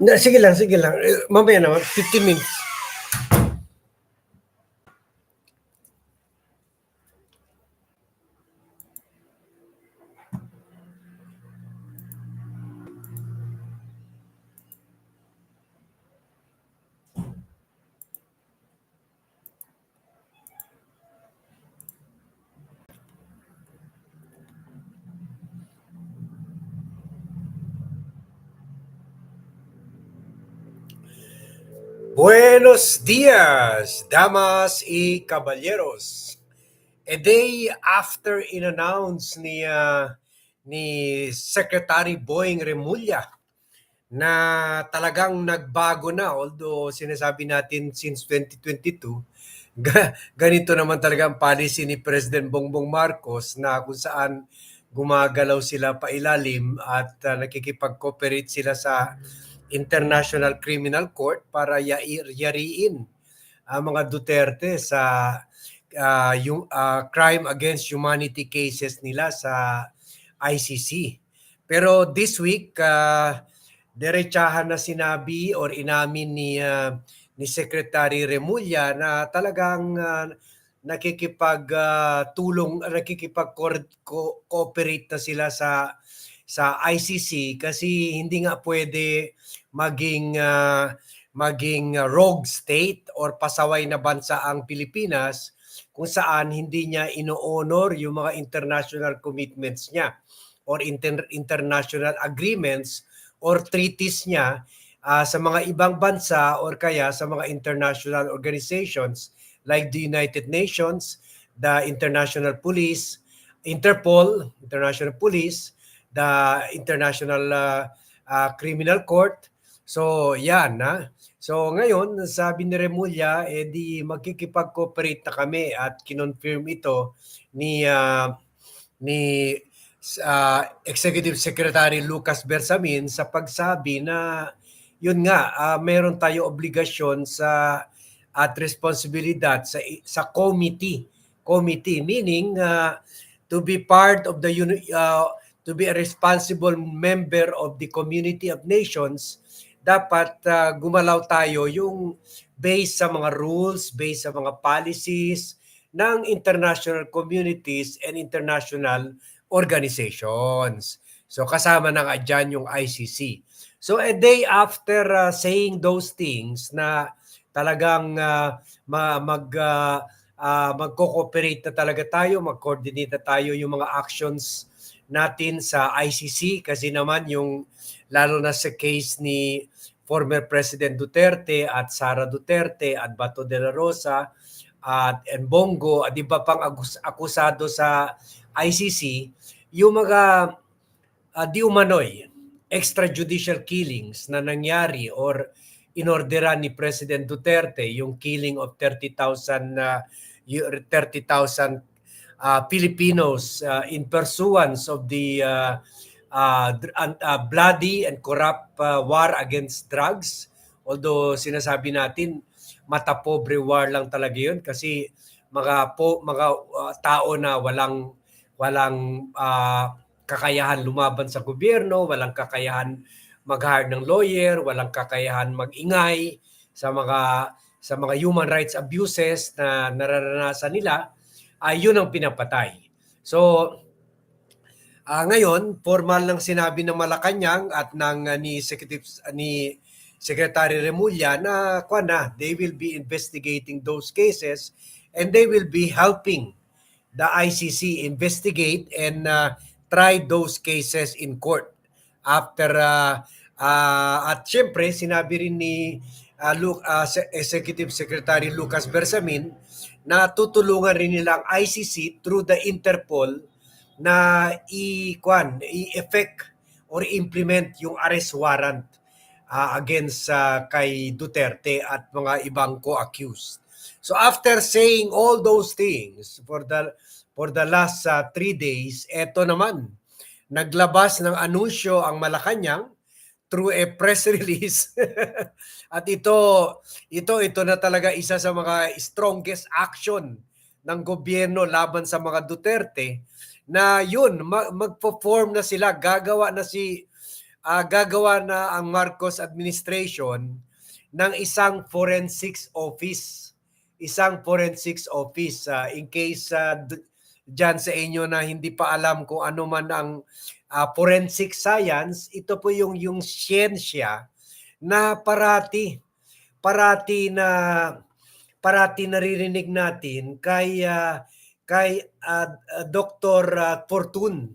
Na, sige lang, sige lang. Eh, Mamaya naman, 15 minutes. Buenos dias, damas y caballeros. A day after in-announce ni ah, ni Secretary Boying Remulla na talagang nagbago na although sinasabi natin since 2022 ga- ganito naman talaga ang policy ni President Bongbong Marcos na kung saan gumagalaw sila pa ilalim at ah, nakikipag-cooperate sila sa International Criminal Court para yariin ang mga Duterte sa ah, yung ah, crime against humanity cases nila sa ICC. Pero this week, uh, derechahan na sinabi or inamin ni ah, ni Secretary Remulla na talagang uh, nakikipag ah, tulong nakikipag co- cooperate na sila sa sa ICC kasi hindi nga pwede maging ah, maging rogue state or pasaway na bansa ang Pilipinas kung saan hindi niya ino-honor yung mga international commitments niya or inter- international agreements or treaties niya ah, sa mga ibang bansa or kaya sa mga international organizations like the United Nations, the International Police, Interpol, International Police, the International ah, ah, Criminal Court. So, yan na. So, ngayon, sabi ni Remulla, eh di magkikipag-cooperate na kami at kinonfirm ito ni ah, ni ah, Executive Secretary Lucas Bersamin sa pagsabi na yun nga, ah, meron tayo obligasyon sa at responsibilidad sa sa committee committee meaning ah, to be part of the ah, to be a responsible member of the community of nations dapat ah, gumalaw tayo yung based sa mga rules based sa mga policies ng international communities and international organizations. So kasama na nga dyan yung ICC. So a day after uh, saying those things na talagang uh, ma- mag uh, uh, magko-cooperate na talaga tayo, mag-coordinate na tayo yung mga actions natin sa ICC kasi naman yung lalo na sa case ni former President Duterte at Sara Duterte at Bato de la Rosa at and Bongo at iba pang akusado sa ICC yung mga uh, di extrajudicial killings na nangyari or inorderan ni President Duterte yung killing of 30,000 uh, y- 30,000 uh, Filipinos uh, in pursuance of the uh, uh, uh, bloody and corrupt uh, war against drugs. Although sinasabi natin mata pobre war lang talaga yun kasi mga po mga uh, tao na walang walang ah, kakayahan lumaban sa gobyerno, walang kakayahan mag-hire ng lawyer, walang kakayahan mag-ingay sa mga sa mga human rights abuses na nararanasan nila, ay yun ang pinapatay. So ah, ngayon, formal lang sinabi ng Malacanang at ng ah, ni Secretary ni Secretary Remulla na kuwan na, they will be investigating those cases and they will be helping the ICC investigate and uh, try those cases in court. After uh, uh, at syempre sinabi rin ni uh, Lu- uh, Executive Secretary Lucas Bersamin na tutulungan rin nila ang ICC through the Interpol na i-kwan, i-effect or implement yung arrest warrant uh, against uh, kay Duterte at mga ibang co-accused. So after saying all those things for the for the last uh, three days, eto naman, naglabas ng anunsyo ang Malacanang through a press release. At ito, ito, ito na talaga isa sa mga strongest action ng gobyerno laban sa mga Duterte na yun, ma- magpo-form na sila, gagawa na si ah, gagawa na ang Marcos administration ng isang forensics office. Isang forensics office ah, in case uh, dyan sa inyo na hindi pa alam kung ano man ang ah, forensic science, ito po yung yung siyensya na parati parati na parati naririnig natin kay ah, kay ah, ah, Dr. ah, Fortun.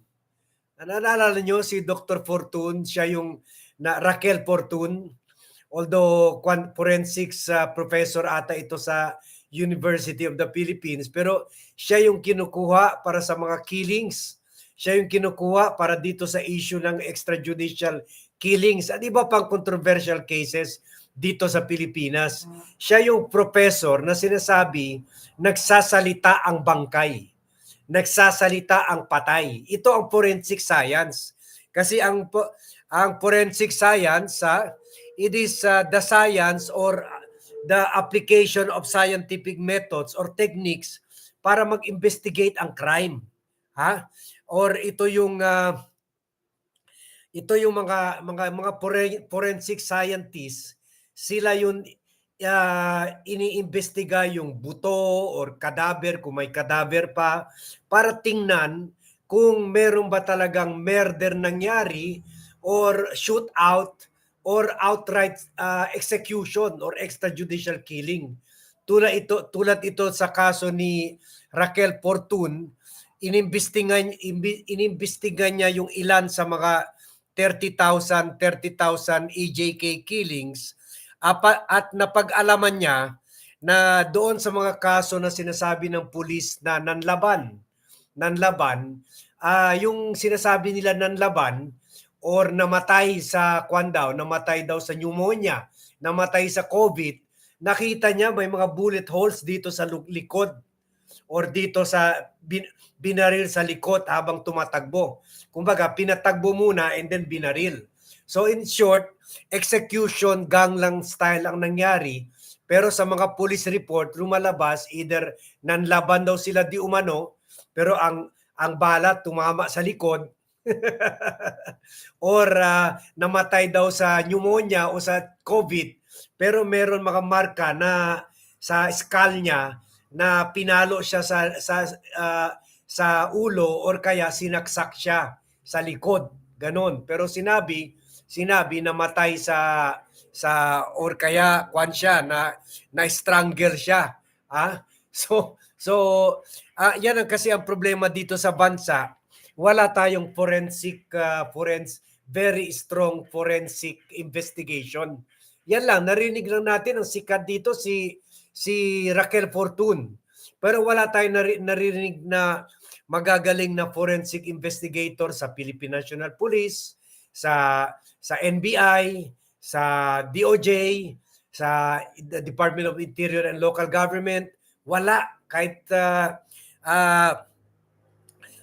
Naalala niyo si Dr. Fortun, siya yung na Raquel Fortun. Although forensics ah, professor ata ito sa University of the Philippines, pero siya yung kinukuha para sa mga killings. Siya yung kinukuha para dito sa issue ng extrajudicial killings at iba pang controversial cases dito sa Pilipinas. Siya yung professor na sinasabi nagsasalita ang bangkay. Nagsasalita ang patay. Ito ang forensic science. Kasi ang ang forensic science ah, it is ah, the science or the application of scientific methods or techniques para mag-investigate ang crime. Ha? Or ito yung ah, ito yung mga mga mga foren- forensic scientists sila yung ah, iniimbestiga yung buto or kadaver kung may kadaver pa para tingnan kung meron ba talagang murder nangyari or shootout or outright ah, execution or extrajudicial killing. Tulad ito tulad ito sa kaso ni Raquel Fortun, inimbestigan inimbestigan niya yung ilan sa mga 30,000 30,000 EJK killings. At napag-alaman niya na doon sa mga kaso na sinasabi ng pulis na nanlaban nanlaban ah yung sinasabi nila nanlaban or namatay sa kwan daw, namatay daw sa pneumonia, namatay sa COVID, nakita niya may mga bullet holes dito sa likod or dito sa binaril sa likod habang tumatakbo. Kumbaga, pinatagbo muna and then binaril. So in short, execution gang lang style ang nangyari. Pero sa mga police report, lumalabas either nanlaban daw sila di umano, pero ang ang bala tumama sa likod or ah, namatay daw sa pneumonia o sa COVID pero meron mga marka na sa skull niya na pinalo siya sa sa ah, sa ulo or kaya sinaksak siya sa likod ganon pero sinabi sinabi na matay sa sa or kaya kwan siya na na strangle siya ah so so ah, yan ang kasi ang problema dito sa bansa wala tayong forensic uh, forens very strong forensic investigation. Yan lang, narinig lang natin ang sikat dito si si Raquel Fortun. Pero wala tayong nari, naririnig na magagaling na forensic investigator sa Philippine National Police, sa sa NBI, sa DOJ, sa the Department of Interior and Local Government. Wala kahit uh, uh,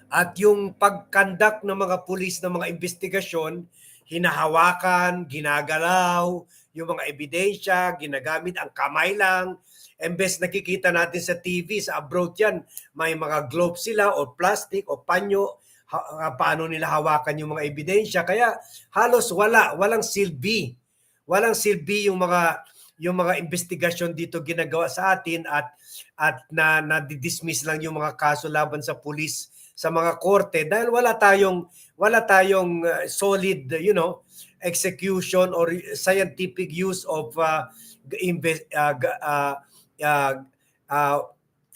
at yung pagkandak ng mga pulis ng mga investigasyon, hinahawakan, ginagalaw, yung mga ebidensya, ginagamit ang kamay lang. Embes nakikita natin sa TV, sa abroad yan, may mga gloves sila o plastic o panyo, ha- paano nila hawakan yung mga ebidensya. Kaya halos wala, walang silbi. Walang silbi yung mga yung mga investigasyon dito ginagawa sa atin at at na na-dismiss lang yung mga kaso laban sa pulis sa mga korte dahil wala tayong wala tayong uh, solid you know execution or scientific use of uh, uh, uh, uh, uh,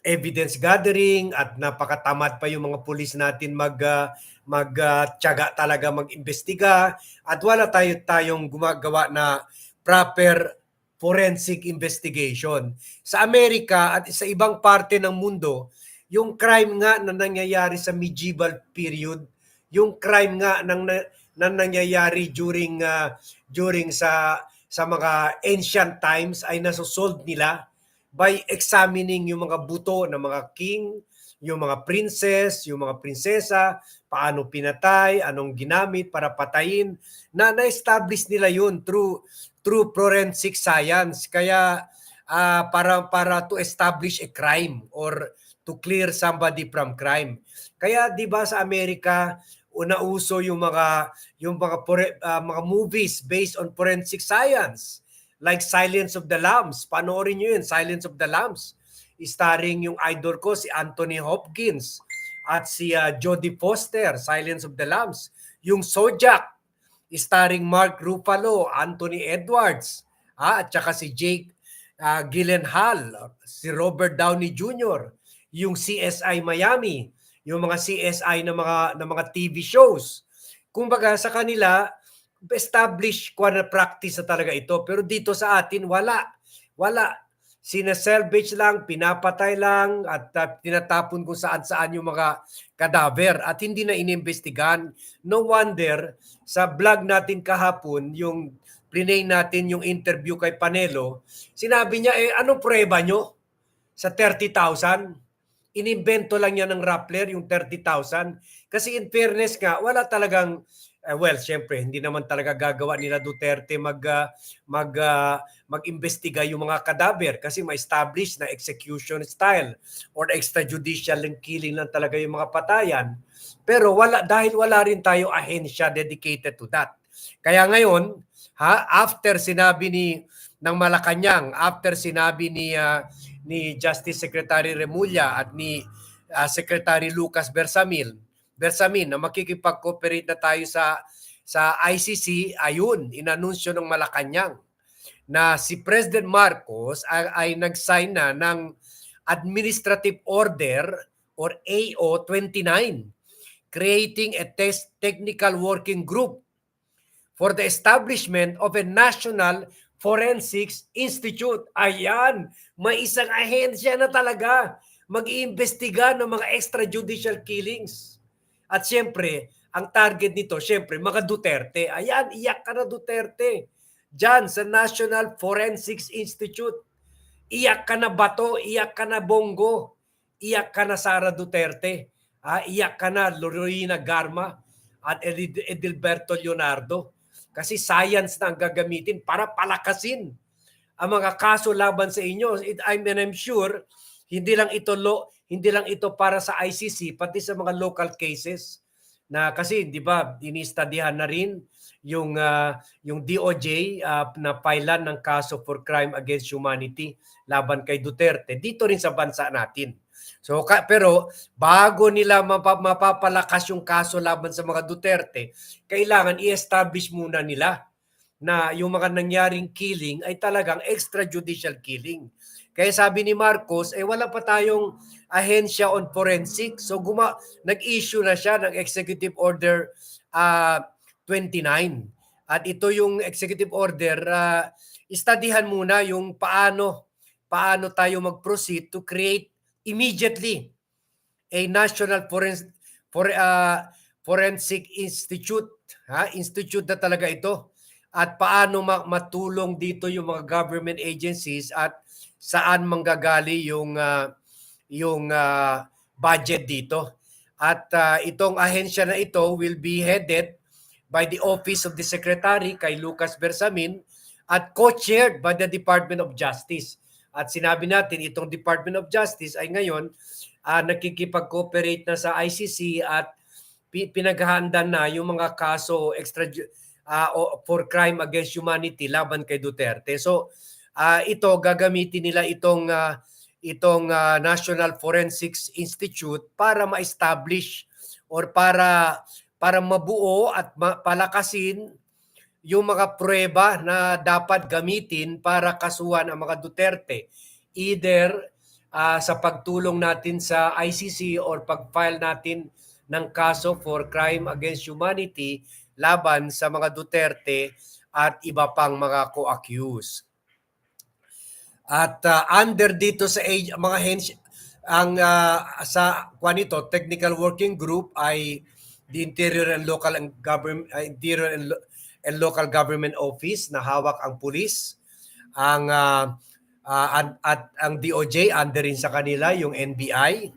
evidence gathering at napakatamad pa yung mga pulis natin mag uh, mag uh, tiyaga talaga mag-imbestiga at wala tayo tayong gumagawa na proper forensic investigation. Sa Amerika at sa ibang parte ng mundo, yung crime nga na nangyayari sa medieval period, yung crime nga nang na, na nangyayari during uh, during sa sa mga ancient times ay nasosolve nila by examining yung mga buto ng mga king, yung mga princess, yung mga prinsesa, paano pinatay, anong ginamit para patayin, na na-establish nila yun through through forensic science. Kaya ah, para para to establish a crime or to clear somebody from crime. Kaya 'di ba sa Amerika una uso yung mga yung mga ah, mga movies based on forensic science like Silence of the Lambs. Panoorin niyo yun, Silence of the Lambs. Starring yung idol ko si Anthony Hopkins at si ah, Jodie Foster, Silence of the Lambs. Yung Zodiac, starring Mark Ruffalo, Anthony Edwards, ah, at saka si Jake ah, Gyllenhaal, si Robert Downey Jr., yung CSI Miami, yung mga CSI na mga na mga TV shows. Kumbaga sa kanila established kwa na practice na talaga ito pero dito sa atin wala. Wala. Sinasalvage lang, pinapatay lang at uh, tinatapon kung saan-saan yung mga kadaver at hindi na inimbestigahan. No wonder sa vlog natin kahapon, yung plinay natin yung interview kay Panelo, sinabi niya, eh anong prueba nyo sa 30,000? Inimbento lang niya ng Rappler yung 30,000. Kasi in fairness nga, wala talagang, eh, well, syempre, hindi naman talaga gagawa nila Duterte mag, ah, mag, ah, mag-imbestiga yung mga kadaver kasi ma-establish na execution style or extrajudicial killing lang talaga yung mga patayan. Pero wala dahil wala rin tayo ahensya dedicated to that. Kaya ngayon, ha, after sinabi ni ng Malacanang, after sinabi ni ah, ni Justice Secretary Remulla at ni ah, Secretary Lucas Bersamin, Bersamin na makikipag-cooperate na tayo sa sa ICC, ayun, inanunsyo ng Malacanang na si President Marcos ay, ay nag-sign na ng Administrative Order or AO 29 creating a test technical working group for the establishment of a national forensics institute. Ayan, may isang ahensya na talaga mag-iimbestiga ng mga extrajudicial killings. At siyempre, ang target nito, siyempre, mga Duterte. Ayan, iyak ka na Duterte. Diyan sa National Forensics Institute. Iyak ka na Bato, iyak ka na Bongo, iyak ka na Sara Duterte, ah, iyak ka na Lorena Garma at Edil- Edilberto Leonardo. Kasi science na ang gagamitin para palakasin ang mga kaso laban sa inyo. It, I mean, I'm sure hindi lang ito lo, hindi lang ito para sa ICC pati sa mga local cases na kasi 'di ba dinistadihan na rin yung ah, yung DOJ ah, na filean ng kaso for crime against humanity laban kay Duterte dito rin sa bansa natin. So ka, pero bago nila mapa, mapapalakas yung kaso laban sa mga Duterte, kailangan i-establish muna nila na yung mga nangyaring killing ay talagang extrajudicial killing. Kaya sabi ni Marcos, eh wala pa tayong ahensya on forensic. So guma nag-issue na siya ng Executive Order ah, 29. At ito yung Executive Order, uh, istadihan muna yung paano paano tayo mag-proceed to create immediately a National Forens for, ah, Forensic Institute. Ha? Institute na talaga ito. At paano ma- matulong dito yung mga government agencies at saan manggagali yung ah, yung ah, budget dito. At ah, itong ahensya na ito will be headed by the Office of the Secretary kay Lucas Bersamin at co-chaired by the Department of Justice. At sinabi natin itong Department of Justice ay ngayon ah, nakikipag-cooperate na sa ICC at pi- pinaghahandaan na yung mga kaso extra o- for crime against humanity laban kay Duterte. So ah, ito gagamitin nila itong ah, itong ah, National Forensics Institute para ma-establish or para para mabuo at ma- palakasin yung mga prueba na dapat gamitin para kasuhan ang mga Duterte. Either ah, sa pagtulong natin sa ICC or pag-file natin ng kaso for crime against humanity laban sa mga Duterte at iba pang mga co-accused. At ah, under dito sa age, mga hens, ang ah, sa kwan ito, technical working group ay the Interior and Local and Government ah, Interior and, Lo- and Local Government Office na hawak ang pulis. Ang ah, ah, an- at ang DOJ under rin sa kanila yung NBI.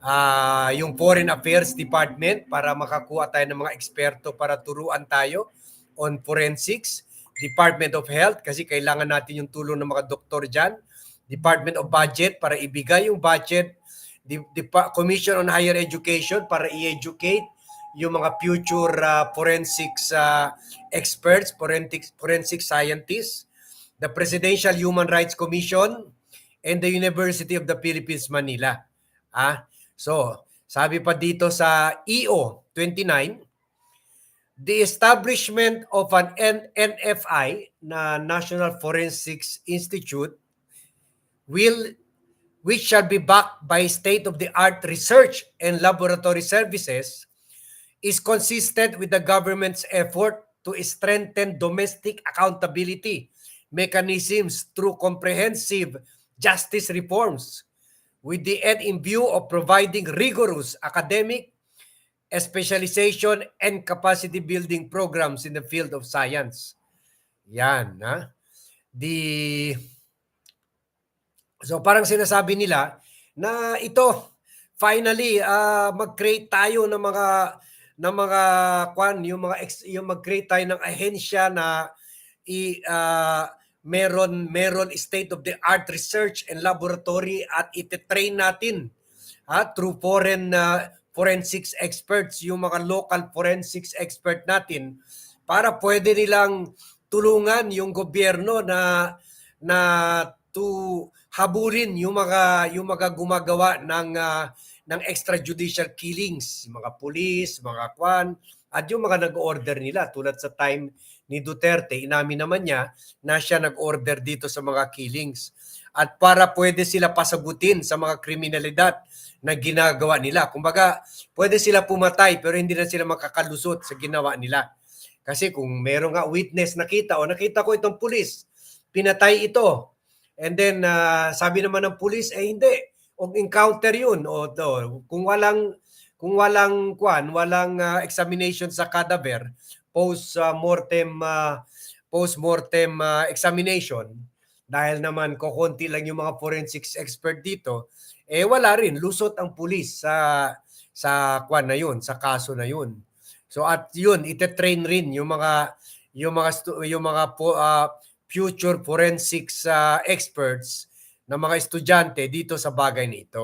Ah, yung Foreign Affairs Department para makakuha tayo ng mga eksperto para turuan tayo on forensics. Department of Health kasi kailangan natin yung tulong ng mga doktor dyan. Department of Budget para ibigay yung budget. The, the Commission on Higher Education para i-educate yung mga future uh, forensics uh, experts, forensic forensic scientists, the Presidential Human Rights Commission, and the University of the Philippines Manila. Ah, so sabi pa dito sa EO 29, the establishment of an NFI na National Forensics Institute will which shall be backed by state of the art research and laboratory services is consistent with the government's effort to strengthen domestic accountability mechanisms through comprehensive justice reforms with the end in view of providing rigorous academic specialization and capacity building programs in the field of science. Yan, ha? The So parang sinasabi nila na ito finally ah, mag-create tayo ng mga ng mga kwan yung mga ex, yung mag-create tayo ng ahensya na i ah, meron meron state of the art research and laboratory at ite-train natin ha, through foreign uh, forensics experts, yung mga local forensics expert natin para pwede nilang tulungan yung gobyerno na na to habulin yung mga yung mga gumagawa ng ah, ng extrajudicial killings, mga pulis, mga kwan, at yung mga nag-order nila tulad sa time ni Duterte, inamin naman niya na siya nag-order dito sa mga killings. At para pwede sila pasagutin sa mga kriminalidad na ginagawa nila. Kumbaga, pwede sila pumatay pero hindi na sila makakalusot sa ginawa nila. Kasi kung meron nga witness nakita o nakita ko itong pulis, pinatay ito. And then ah, sabi naman ng pulis eh hindi, o encounter 'yun o to, kung walang kung walang kwan, walang ah, examination sa cadaver, post ah, mortem post mortem examination dahil naman kokonti lang yung mga forensics expert dito, eh wala rin lusot ang pulis sa sa kwan na 'yun, sa kaso na 'yun. So at 'yun, ite-train rin yung mga yung mga yung mga po, ah, future forensics ah, experts na mga estudyante dito sa bagay nito.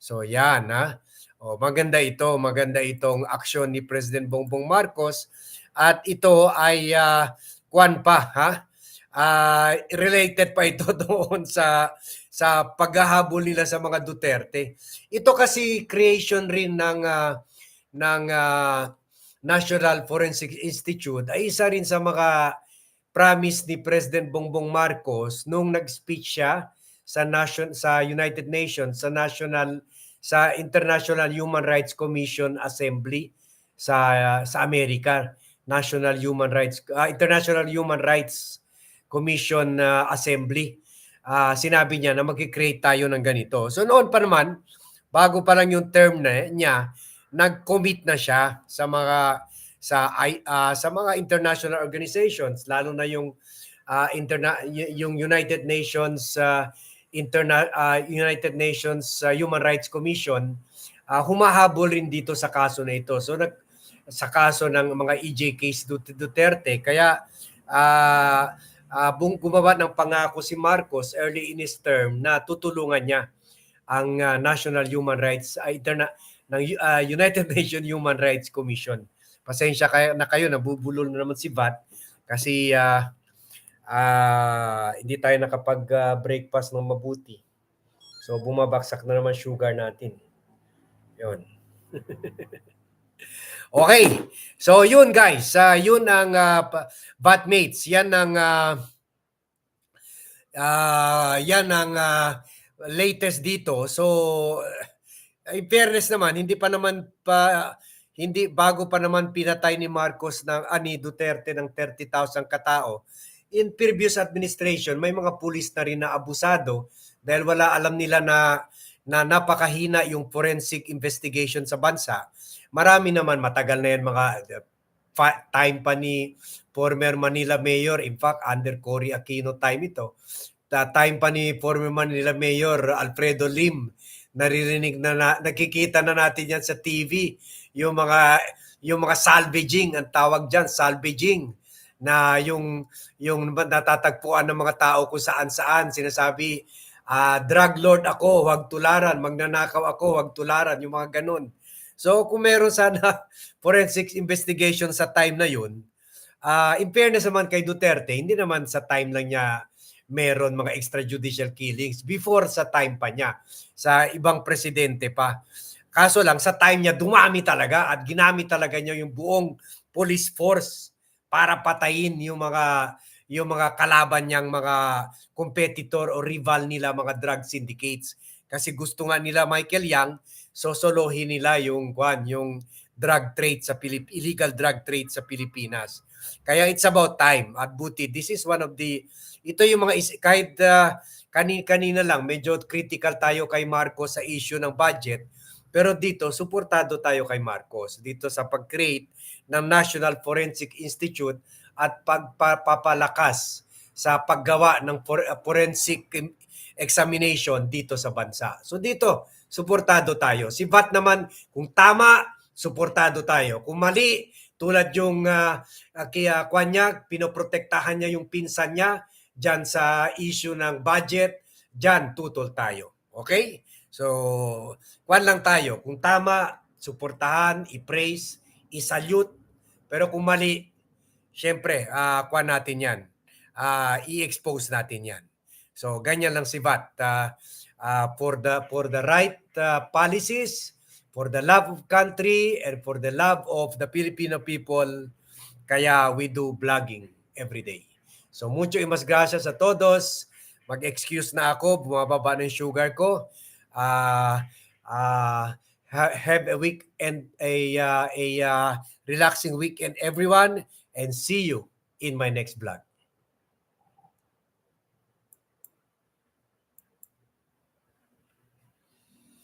So yan ha. O, maganda ito, maganda itong aksyon ni President Bongbong Marcos at ito ay ah, kwan pa ha. Ah, related pa ito doon sa sa paghahabol nila sa mga Duterte. Ito kasi creation rin ng ah, ng ah, National Forensic Institute ay isa rin sa mga promise ni President Bongbong Marcos nung nag-speech siya sa nation sa United Nations sa National sa International Human Rights Commission Assembly sa sa Amerika National Human Rights ah, International Human Rights Commission ah, Assembly. Ah, sinabi niya na magki-create tayo ng ganito. So noon pa naman bago pa lang yung term na niya nag-commit na siya sa mga sa ah, sa mga international organizations lalo na yung ah, interna yung United Nations ah, interna ah, United Nations ah, Human Rights Commission ah, humahabol rin dito sa kaso na ito. So nag sa kaso ng mga EJ case Dut- Duterte. Kaya ah bung gumawa ng pangako si Marcos early in his term na tutulungan niya ang ah, National Human Rights ah, interna ng ah, United Nations Human Rights Commission. Pasensya kayo na kayo nabubulol na naman si VAT kasi ah, ah, hindi tayo nakapag-breakfast ng mabuti. So bumabaksak na naman sugar natin. Yun. okay. So yun guys, ah, yun ang uh, Batmates. Yan ang ah, ah, yan ang ah, latest dito. So in fairness naman, hindi pa naman pa hindi bago pa naman pinatay ni Marcos ng ani Duterte ng 30,000 katao. In previous administration, may mga pulis na rin na abusado dahil wala alam nila na na napakahina yung forensic investigation sa bansa. Marami naman matagal na yan mga uh, time pa ni former Manila Mayor, in fact under Cory Aquino time ito. Ta- time pa ni former Manila Mayor Alfredo Lim. Naririnig na, na nakikita na natin yan sa TV yung mga yung mga salvaging ang tawag diyan salvaging na yung yung natatagpuan ng mga tao kung saan-saan sinasabi ah, drug lord ako huwag tularan. Magnanakaw ako huwag tularan. Yung mga ganun So kung meron sana forensic investigation sa time na yun, ah in fairness naman kay Duterte, hindi naman sa time lang niya meron mga extrajudicial killings. Before sa time pa niya, sa ibang presidente pa. Kaso lang sa time niya dumami talaga at ginamit talaga niya yung buong police force para patayin yung mga yung mga kalaban niyang mga competitor o rival nila mga drug syndicates. Kasi gusto nga nila Michael Yang sosolohin nila yung kwan yung drug trade sa Pilip illegal drug trade sa Pilipinas. Kaya it's about time at buti this is one of the ito yung mga is, kahit uh, kanina, kanina lang medyo critical tayo kay Marcos sa issue ng budget pero dito suportado tayo kay Marcos dito sa pag-create ng National Forensic Institute at pagpapalakas sa paggawa ng uh, forensic examination dito sa bansa. So dito, suportado tayo. Si VAT naman, kung tama, suportado tayo. Kung mali, tulad yung uh, kaya kanya, pinoprotektahan niya yung pinsan niya dyan sa issue ng budget, dyan tutol tayo. Okay? So, kwan lang tayo. Kung tama, suportahan, i-praise, i-salute. Pero kung mali, syempre, uh, kwan natin yan. Uh, i-expose natin yan. So, ganyan lang si VAT. Uh, uh, for the for the right uh, policies, for the love of country, and for the love of the Filipino people, kaya we do vlogging every day. So, mucho imas gracias a todos. Mag-excuse na ako, bumababa na yung sugar ko. Uh, uh, have a weekend, a, uh, a uh, relaxing weekend everyone, and see you in my next vlog.